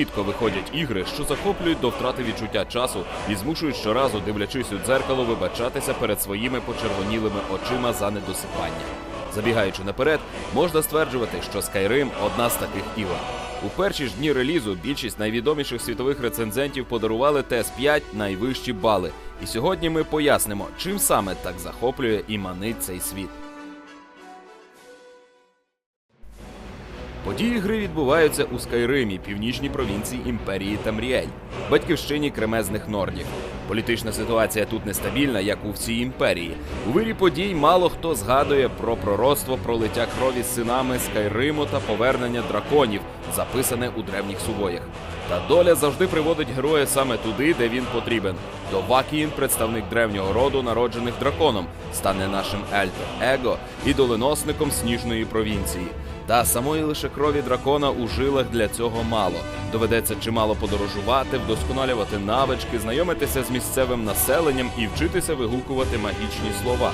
рідко виходять ігри, що захоплюють до втрати відчуття часу і змушують щоразу, дивлячись у дзеркало, вибачатися перед своїми почервонілими очима за недосипання. Забігаючи наперед, можна стверджувати, що Skyrim – одна з таких ігор. У перші ж дні релізу більшість найвідоміших світових рецензентів подарували TS5 найвищі бали. І сьогодні ми пояснимо, чим саме так захоплює і манить цей світ. Події гри відбуваються у Скайримі, північній провінції імперії Тамріель, батьківщині кремезних нордів. Політична ситуація тут нестабільна, як у всій імперії. У вирі подій мало хто згадує про пророцтво пролиття крові з синами Скайриму та повернення драконів, записане у древніх сувоях. Та доля завжди приводить героя саме туди, де він потрібен. До Вакіїн, представник древнього роду, народжених драконом, стане нашим Ельтер Его і доленосником сніжної провінції. Та самої лише крові дракона у жилах для цього мало. Доведеться чимало подорожувати, вдосконалювати навички, знайомитися з місцевим населенням і вчитися вигукувати магічні слова.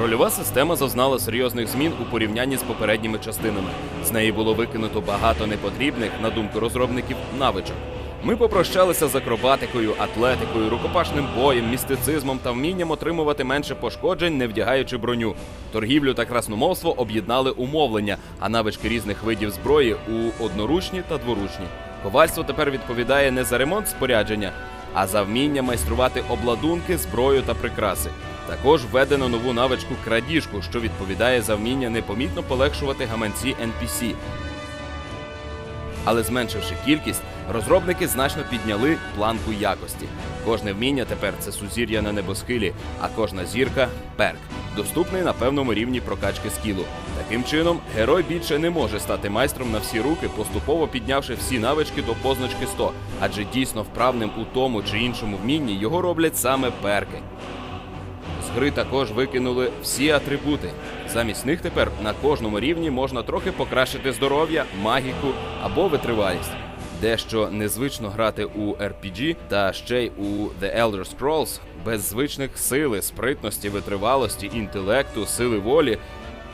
Рольова система зазнала серйозних змін у порівнянні з попередніми частинами. З неї було викинуто багато непотрібних, на думку розробників, навичок. Ми попрощалися з акробатикою, атлетикою, рукопашним боєм, містицизмом та вмінням отримувати менше пошкоджень, не вдягаючи броню. Торгівлю та красномовство об'єднали умовлення, а навички різних видів зброї у одноручні та дворучні. Ковальство тепер відповідає не за ремонт спорядження, а за вміння майструвати обладунки, зброю та прикраси. Також введено нову навичку крадіжку, що відповідає за вміння непомітно полегшувати гаманці NPC. Але зменшивши кількість, розробники значно підняли планку якості. Кожне вміння тепер це сузір'я на небосхилі, а кожна зірка перк, доступний на певному рівні прокачки скілу. Таким чином, герой більше не може стати майстром на всі руки, поступово піднявши всі навички до позначки 100, адже дійсно вправним у тому чи іншому вмінні його роблять саме перки. Гри також викинули всі атрибути. Замість них тепер на кожному рівні можна трохи покращити здоров'я, магіку або витривалість. Дещо незвично грати у RPG та ще й у The Elder Scrolls без звичних сили, спритності, витривалості, інтелекту, сили волі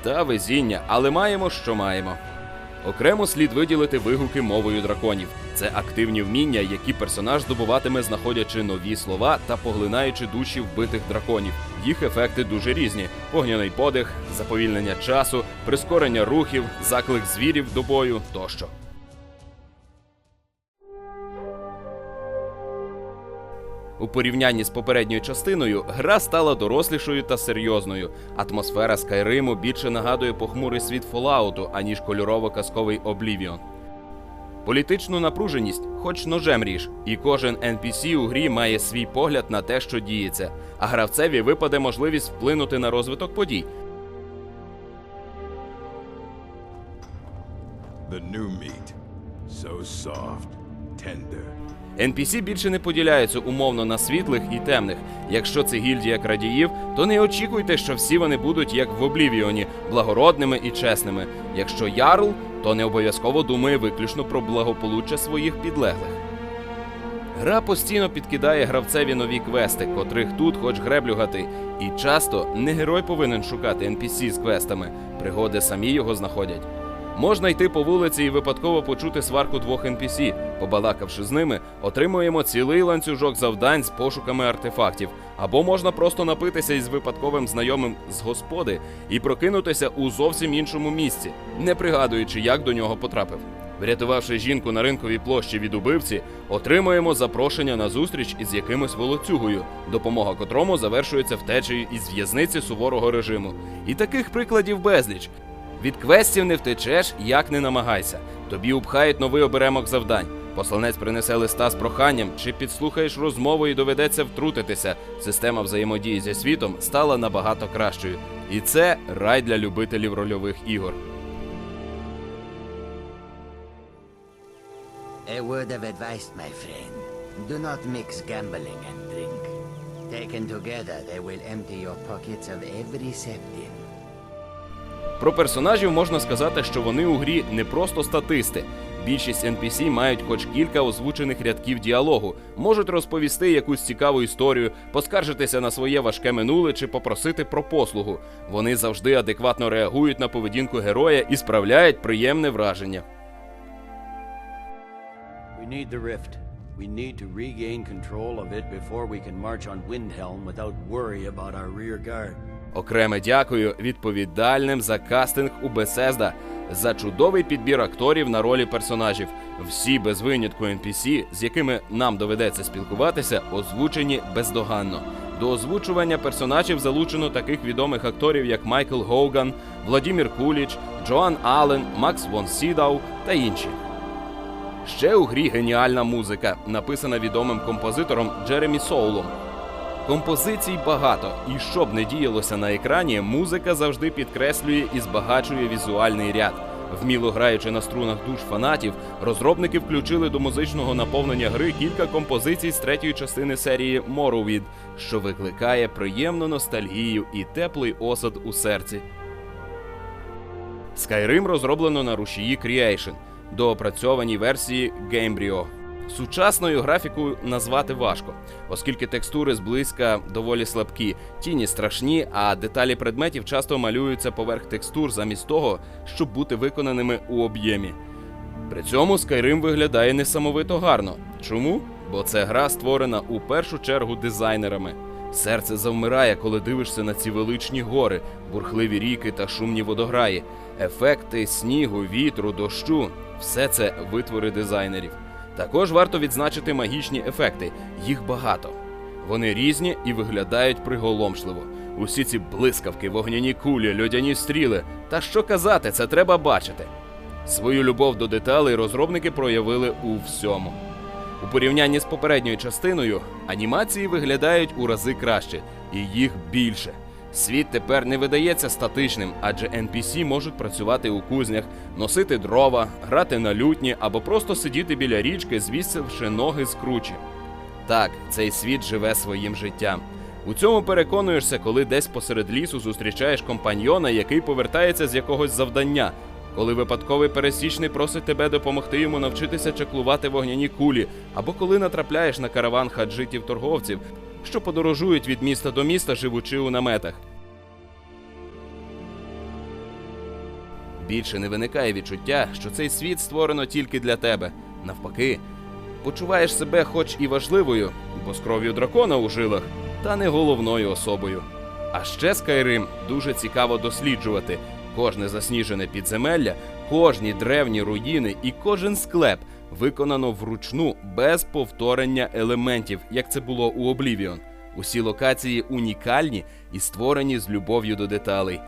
та везіння, але маємо, що маємо. Окремо слід виділити вигуки мовою драконів. Це активні вміння, які персонаж здобуватиме, знаходячи нові слова та поглинаючи душі вбитих драконів. Їх ефекти дуже різні: вогняний подих, заповільнення часу, прискорення рухів, заклик звірів до бою тощо. У порівнянні з попередньою частиною гра стала дорослішою та серйозною. Атмосфера Скайриму більше нагадує похмурий світ Фоллауту, аніж кольорово-казковий Облівіон. Політичну напруженість, хоч ножем ріж, і кожен NPC у грі має свій погляд на те, що діється, а гравцеві випаде можливість вплинути на розвиток подій. The new meat. So soft, tender. NPC більше не поділяються умовно на світлих і темних. Якщо це гільдія крадіїв, то не очікуйте, що всі вони будуть як в Облівіоні, благородними і чесними. Якщо ярл, то не обов'язково думає виключно про благополуччя своїх підлеглих. Гра постійно підкидає гравцеві нові квести, котрих тут хоч греблю гати. І часто не герой повинен шукати NPC з квестами, пригоди самі його знаходять. Можна йти по вулиці і випадково почути сварку двох NPC. Побалакавши з ними, отримуємо цілий ланцюжок завдань з пошуками артефактів. Або можна просто напитися із випадковим знайомим з господи і прокинутися у зовсім іншому місці, не пригадуючи, як до нього потрапив. Врятувавши жінку на ринковій площі від убивці, отримуємо запрошення на зустріч із якимось волоцюгою, допомога котрому завершується втечею із в'язниці суворого режиму. І таких прикладів безліч. Від квестів не втечеш, як не намагайся. Тобі upхають новий оберемок завдань. Посланець принесе листа з проханням, чи підслухаєш розмову і доведеться втрутитися. Система взаємодії зі світом стала набагато кращою. І це рай для любителів рольових ігор. A word of advice, my friend. Do not mix gambling and drink. Taken together, they will empty your pockets of every septim. Про персонажів можна сказати, що вони у грі не просто статисти. Більшість NPC мають хоч кілька озвучених рядків діалогу, можуть розповісти якусь цікаву історію, поскаржитися на своє важке минуле чи попросити про послугу. Вони завжди адекватно реагують на поведінку героя і справляють приємне враження. We need the rift. We need to regain control of it before we can march on Windhelm without worry about our rear guard. Окреме дякую відповідальним за кастинг у Bethesda за чудовий підбір акторів на ролі персонажів. Всі без винятку NPC, з якими нам доведеться спілкуватися, озвучені бездоганно. До озвучування персонажів залучено таких відомих акторів, як Майкл Гоуган, Владімір Куліч, Джоан Аллен, Макс Вон Сідау та інші. Ще у грі геніальна музика, написана відомим композитором Джеремі Соулом. Композицій багато, і щоб не діялося на екрані, музика завжди підкреслює і збагачує візуальний ряд. Вміло граючи на струнах душ фанатів, розробники включили до музичного наповнення гри кілька композицій з третьої частини серії Morrowind, що викликає приємну ностальгію і теплий осад у серці. Skyrim розроблено на рушії Creation, доопрацьованій версії Gamebryo. Сучасною графікою назвати важко, оскільки текстури зблизька доволі слабкі, тіні страшні, а деталі предметів часто малюються поверх текстур замість того, щоб бути виконаними у об'ємі. При цьому Skyrim виглядає несамовито гарно. Чому? Бо це гра створена у першу чергу дизайнерами. Серце завмирає, коли дивишся на ці величні гори, бурхливі ріки та шумні водограї, ефекти снігу, вітру, дощу все це витвори дизайнерів. Також варто відзначити магічні ефекти. Їх багато. Вони різні і виглядають приголомшливо. Усі ці блискавки, вогняні кулі, льодяні стріли. Та що казати, це треба бачити. Свою любов до деталей розробники проявили у всьому. У порівнянні з попередньою частиною анімації виглядають у рази краще, і їх більше. Світ тепер не видається статичним, адже NPC можуть працювати у кузнях, носити дрова, грати на лютні або просто сидіти біля річки, звісивши ноги з кручі. Так, цей світ живе своїм життям. У цьому переконуєшся, коли десь посеред лісу зустрічаєш компаньйона, який повертається з якогось завдання, коли випадковий пересічний просить тебе допомогти йому навчитися чаклувати вогняні кулі, або коли натрапляєш на караван хаджитів-торговців, що подорожують від міста до міста, живучи у наметах. Більше не виникає відчуття, що цей світ створено тільки для тебе. Навпаки, почуваєш себе хоч і важливою, бо з кров'ю дракона у жилах, та не головною особою. А ще Skyrim дуже цікаво досліджувати кожне засніжене підземелля, кожні древні руїни і кожен склеп виконано вручну без повторення елементів, як це було у Oblivion. Усі локації унікальні і створені з любов'ю до деталей.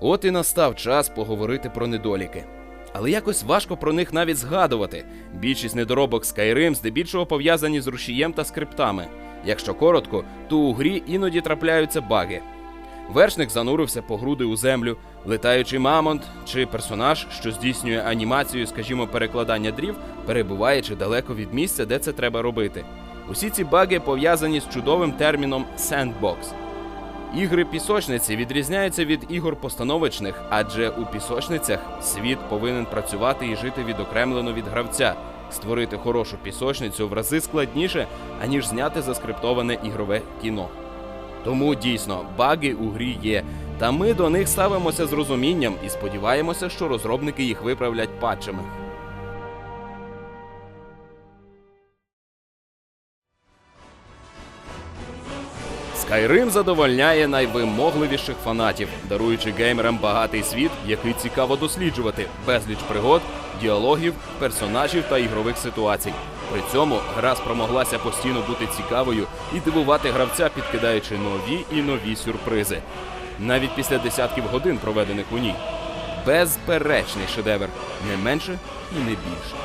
От і настав час поговорити про недоліки. Але якось важко про них навіть згадувати. Більшість недоробок Skyrim здебільшого пов'язані з рушієм та скриптами. Якщо коротко, то у грі іноді трапляються баги. Вершник занурився по груди у землю, летаючий мамонт чи персонаж, що здійснює анімацію, скажімо, перекладання дрів, перебуваючи далеко від місця, де це треба робити. Усі ці баги пов'язані з чудовим терміном sandbox. Ігри пісочниці відрізняються від ігор постановочних, адже у пісочницях світ повинен працювати і жити відокремлено від гравця. Створити хорошу пісочницю в рази складніше, аніж зняти заскриптоване ігрове кіно. Тому дійсно баги у грі є, та ми до них ставимося з розумінням і сподіваємося, що розробники їх виправлять патчами. Skyrim задовольняє найвимогливіших фанатів, даруючи геймерам багатий світ, який цікаво досліджувати, безліч пригод, діалогів, персонажів та ігрових ситуацій. При цьому гра спромоглася постійно бути цікавою і дивувати гравця, підкидаючи нові і нові сюрпризи. Навіть після десятків годин, проведених у ній. Безперечний шедевр, не менше і не більше.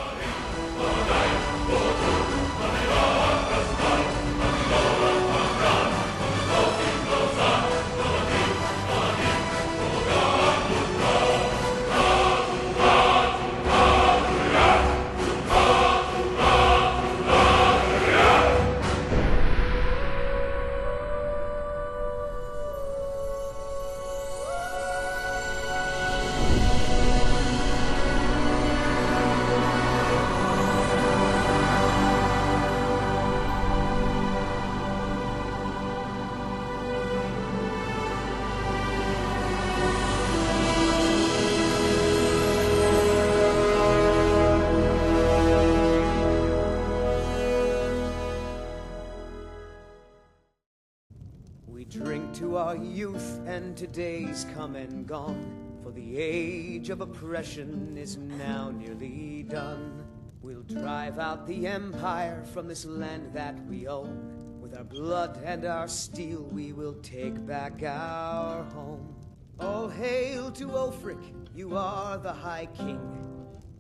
Youth and today's come and gone. For the age of oppression is now nearly done. We'll drive out the empire from this land that we own. With our blood and our steel, we will take back our home. All hail to Ulfric, you are the High King.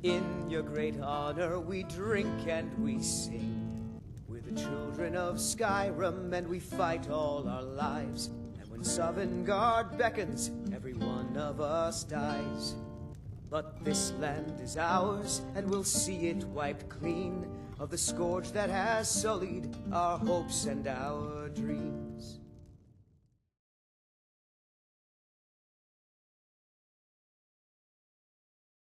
In your great honor, we drink and we sing. Children of Skyrim, and we fight all our lives. And when Sovngarde beckons, every one of us dies. But this land is ours, and we'll see it wiped clean of the scourge that has sullied our hopes and our dreams.